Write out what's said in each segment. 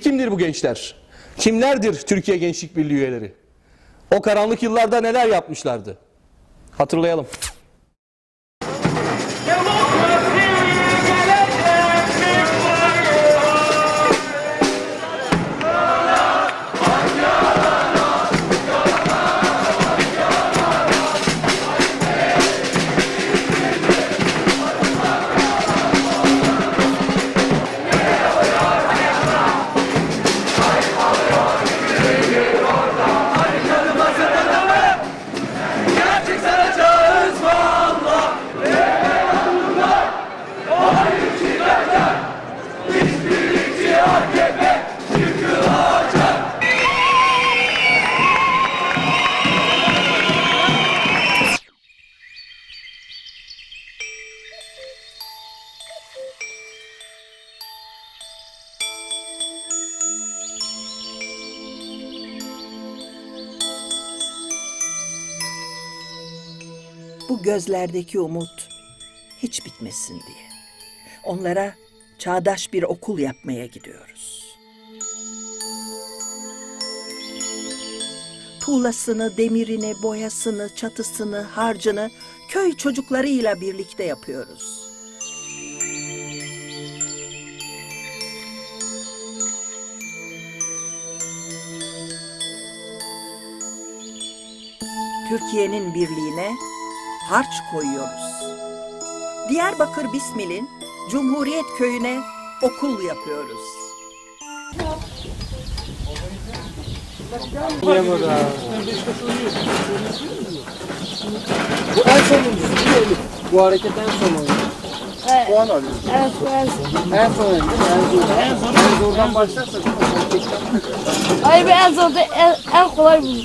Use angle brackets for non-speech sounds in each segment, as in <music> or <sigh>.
Kimdir bu gençler? Kimlerdir Türkiye Gençlik Birliği üyeleri? O karanlık yıllarda neler yapmışlardı? Hatırlayalım. Bu gözlerdeki umut hiç bitmesin diye. Onlara çağdaş bir okul yapmaya gidiyoruz. Tuğlasını, demirini, boyasını, çatısını, harcını köy çocuklarıyla birlikte yapıyoruz. Türkiye'nin birliğine harç koyuyoruz. Diyarbakır Bismil'in Cumhuriyet Köyü'ne okul yapıyoruz. Bu en sonuncusu değil mi? Bu hareket en sonuncu. Puan alıyoruz. Evet, evet. En sonuncu. En zor. En zor. En zordan başlarsak. Hayır ben en zorda en, en kolay <laughs>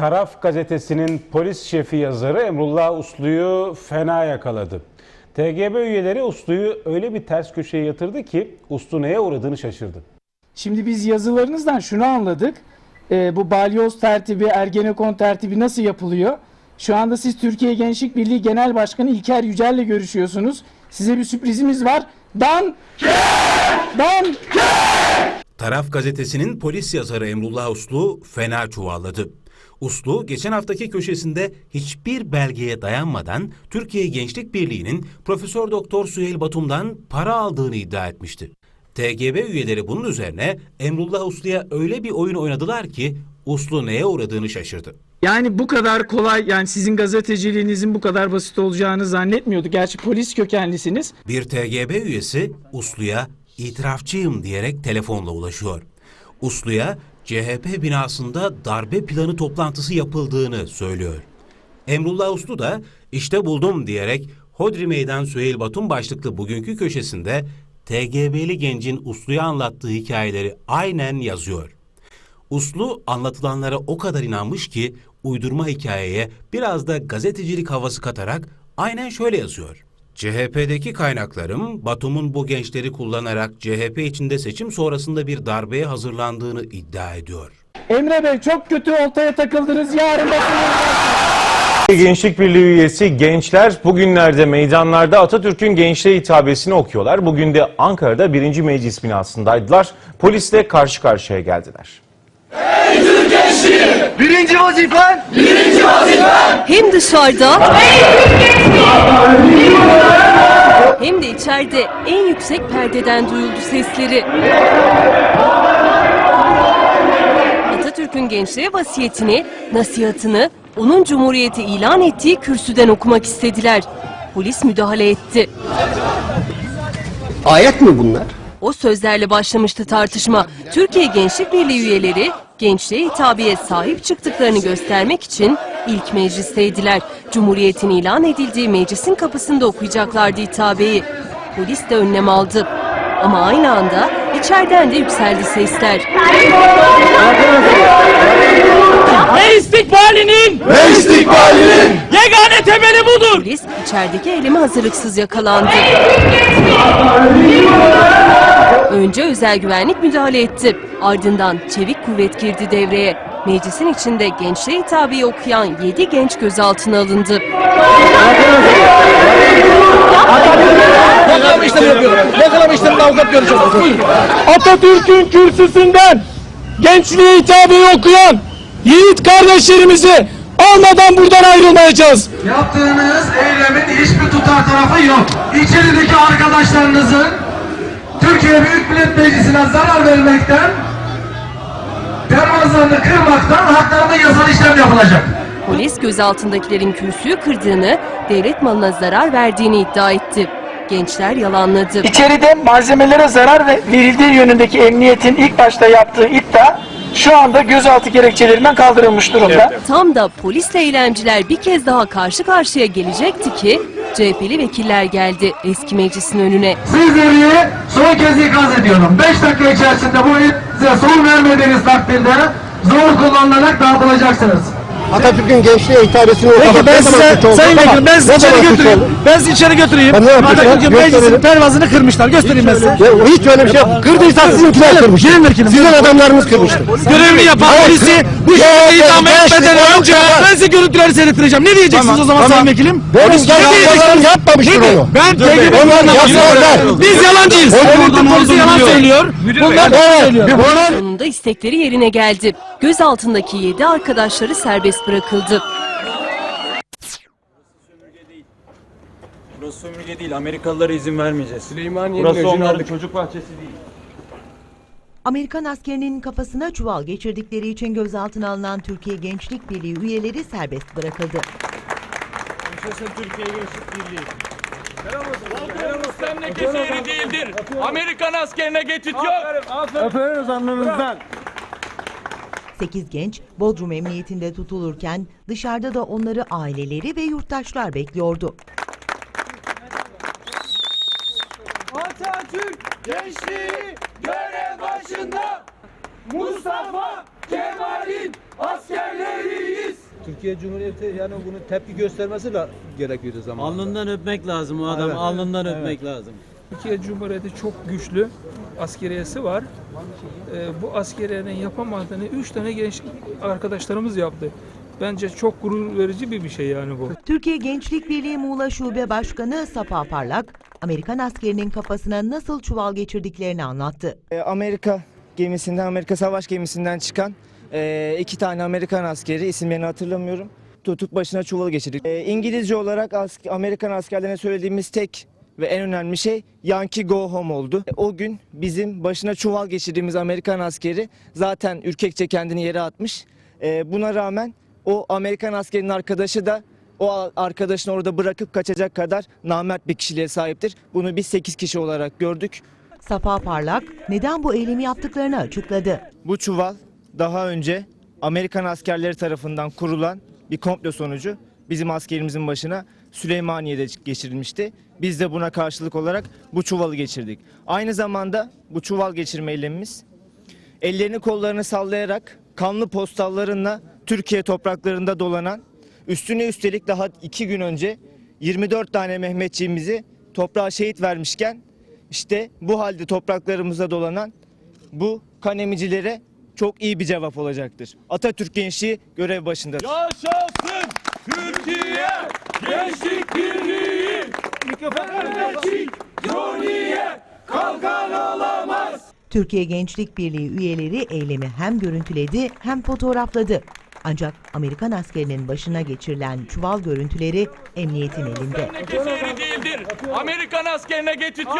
Taraf gazetesinin polis şefi yazarı Emrullah Uslu'yu fena yakaladı. TGB üyeleri Uslu'yu öyle bir ters köşeye yatırdı ki Uslu neye uğradığını şaşırdı. Şimdi biz yazılarınızdan şunu anladık. Ee, bu balyoz tertibi, Ergenekon tertibi nasıl yapılıyor? Şu anda siz Türkiye Gençlik Birliği Genel Başkanı İlker Yücel'le görüşüyorsunuz. Size bir sürprizimiz var. Dan! Dan! Taraf gazetesinin polis yazarı Emrullah Uslu fena çuvalladı. Uslu geçen haftaki köşesinde hiçbir belgeye dayanmadan Türkiye Gençlik Birliği'nin Profesör Doktor Süheyl Batum'dan para aldığını iddia etmişti. TGB üyeleri bunun üzerine Emrullah Uslu'ya öyle bir oyun oynadılar ki Uslu neye uğradığını şaşırdı. Yani bu kadar kolay, yani sizin gazeteciliğinizin bu kadar basit olacağını zannetmiyorduk. Gerçi polis kökenlisiniz. Bir TGB üyesi Uslu'ya itirafçıyım diyerek telefonla ulaşıyor. Uslu'ya CHP binasında darbe planı toplantısı yapıldığını söylüyor. Emrullah Uslu da işte buldum diyerek Hodri Meydan Süheyl Batum başlıklı bugünkü köşesinde TGB'li gencin Uslu'ya anlattığı hikayeleri aynen yazıyor. Uslu anlatılanlara o kadar inanmış ki uydurma hikayeye biraz da gazetecilik havası katarak aynen şöyle yazıyor. CHP'deki kaynaklarım Batum'un bu gençleri kullanarak CHP içinde seçim sonrasında bir darbeye hazırlandığını iddia ediyor. Emre Bey çok kötü oltaya takıldınız. Yarın Gençlik Birliği üyesi gençler bugünlerde meydanlarda Atatürk'ün gençliğe hitabesini okuyorlar. Bugün de Ankara'da 1. Meclis binasındaydılar. Polisle karşı karşıya geldiler. Hem dışarıda hem de içeride en yüksek perdeden duyuldu sesleri. Atatürk'ün gençliğe vasiyetini, nasihatını, onun cumhuriyeti ilan ettiği kürsüden okumak istediler. Polis müdahale etti. Ayet mi bunlar? O sözlerle başlamıştı tartışma. Türkiye Gençlik Birliği üyeleri gençliğe hitabiye sahip çıktıklarını göstermek için ilk meclisteydiler. Cumhuriyetin ilan edildiği meclisin kapısında okuyacaklardı hitabeyi. Polis de önlem aldı. Ama aynı anda içeriden de yükseldi sesler. Ve istikbalinin! Ve istikbalinin! Yegane temeli budur! Polis içerideki eyleme hazırlıksız yakalandı. Önce özel güvenlik müdahale etti. Ardından çevik kuvvet girdi devreye. Meclisin içinde gençliğe hitabeyi okuyan 7 genç gözaltına alındı. Atatürk'ün kürsüsünden gençliğe hitabeyi okuyan yiğit kardeşlerimizi almadan buradan ayrılmayacağız. Yaptığınız eylemin hiçbir tutar tarafı yok. İçerideki arkadaşlarınızın Türkiye Büyük Millet Meclisi'ne zarar vermekten, pervazlarını kırmaktan haklarında yasal işlem yapılacak. Polis gözaltındakilerin kürsüyü kırdığını, devlet malına zarar verdiğini iddia etti. Gençler yalanladı. İçeride malzemelere zarar ve verildiği yönündeki emniyetin ilk başta yaptığı iddia şu anda gözaltı gerekçelerinden kaldırılmış durumda. Tam da polisle eylemciler bir kez daha karşı karşıya gelecekti ki CHP'li vekiller geldi eski meclisin önüne. Sizleri son kez ikaz ediyorum. 5 dakika içerisinde bu size son vermediğiniz takdirde zor kullanılarak dağıtılacaksınız. Atatürk'ün gençliğe hitabesini okumak Peki ben size? Sayın. Vekilim ben sizi içeri götüreyim. Ben sizi içeri götüreyim. Ben ne? Atatürk'ün meclisin pervazını kırmışlar. Göstereyim ben size. Ya, hiç öyle bir şey yok. Kırdıysa sizinkiler kırmış. Gelin vekilim. Sizin adamlarınız kırmıştır. Görevini yapan polisi bu şekilde idam etmeden önce ben- size görüntüleri seyrettireceğim. Ne diyeceksiniz o zaman Sayın Vekilim? Polis ne yapmamıştır onu. Ben Onlar yapsınlar. Biz yalancıyız. Devletin polisi yalan söylüyor. Bunlar doğru söylüyor. Sonunda istekleri yerine geldi. Gözaltındaki 7 arkadaşları serbest bırakıldı. Burası sömürge değil. Amerikalılara izin vermeyeceğiz. Süleymaniye'nin Burası öcünü onların aldık. çocuk bahçesi değil. Amerikan askerinin kafasına çuval geçirdikleri için gözaltına alınan Türkiye Gençlik Birliği üyeleri serbest bırakıldı. Türkiye Gençlik Birliği. Memleketi yeri değildir. Amerikan askerine geçit yok. Öperiz alnınızdan. 8 genç Bodrum Emniyetinde tutulurken dışarıda da onları aileleri ve yurttaşlar bekliyordu. Atatürk gençliği görev başında Mustafa Kemal'in askerleriyiz. Türkiye Cumhuriyeti yani bunu tepki göstermesi la gerekiyordu zaman. Alnından öpmek lazım o adam. Evet. Alnından öpmek lazım. Türkiye Cumhuriyeti çok güçlü askeriyesi var. Ee, bu askeriyenin yapamadığını 3 tane genç arkadaşlarımız yaptı. Bence çok gurur verici bir bir şey yani bu. Türkiye Gençlik Birliği Muğla Şube Başkanı Safa Parlak, Amerikan askerinin kafasına nasıl çuval geçirdiklerini anlattı. Amerika gemisinden, Amerika savaş gemisinden çıkan e, iki tane Amerikan askeri isimlerini hatırlamıyorum. Tutup başına çuvalı geçirdik. E, İngilizce olarak Amerikan askerlerine söylediğimiz tek ve en önemli şey Yankee Go Home oldu. E, O gün bizim başına çuval geçirdiğimiz Amerikan askeri zaten ürkekçe kendini yere atmış. E, buna rağmen o Amerikan askerinin arkadaşı da o arkadaşını orada bırakıp kaçacak kadar namert bir kişiliğe sahiptir. Bunu biz 8 kişi olarak gördük. Safa Parlak neden bu eylemi yaptıklarını açıkladı. Bu çuval daha önce Amerikan askerleri tarafından kurulan bir komplo sonucu bizim askerimizin başına Süleymaniye'de geçirilmişti. Biz de buna karşılık olarak bu çuvalı geçirdik. Aynı zamanda bu çuval geçirme eylemimiz ellerini kollarını sallayarak kanlı postallarınla Türkiye topraklarında dolanan üstüne üstelik daha iki gün önce 24 tane Mehmetçiğimizi toprağa şehit vermişken işte bu halde topraklarımızda dolanan bu kan emicilere çok iyi bir cevap olacaktır. Atatürk gençliği görev başındadır. Yaşasın Türkiye Gençlik Birliği. Gençlik Cumhuriyet kalkan olamaz. Türkiye Gençlik Birliği üyeleri eylemi hem görüntüledi hem fotoğrafladı. Ancak Amerikan askerinin başına geçirilen çuval görüntüleri emniyetin elinde. Değildir. Amerikan askerine geçit yok.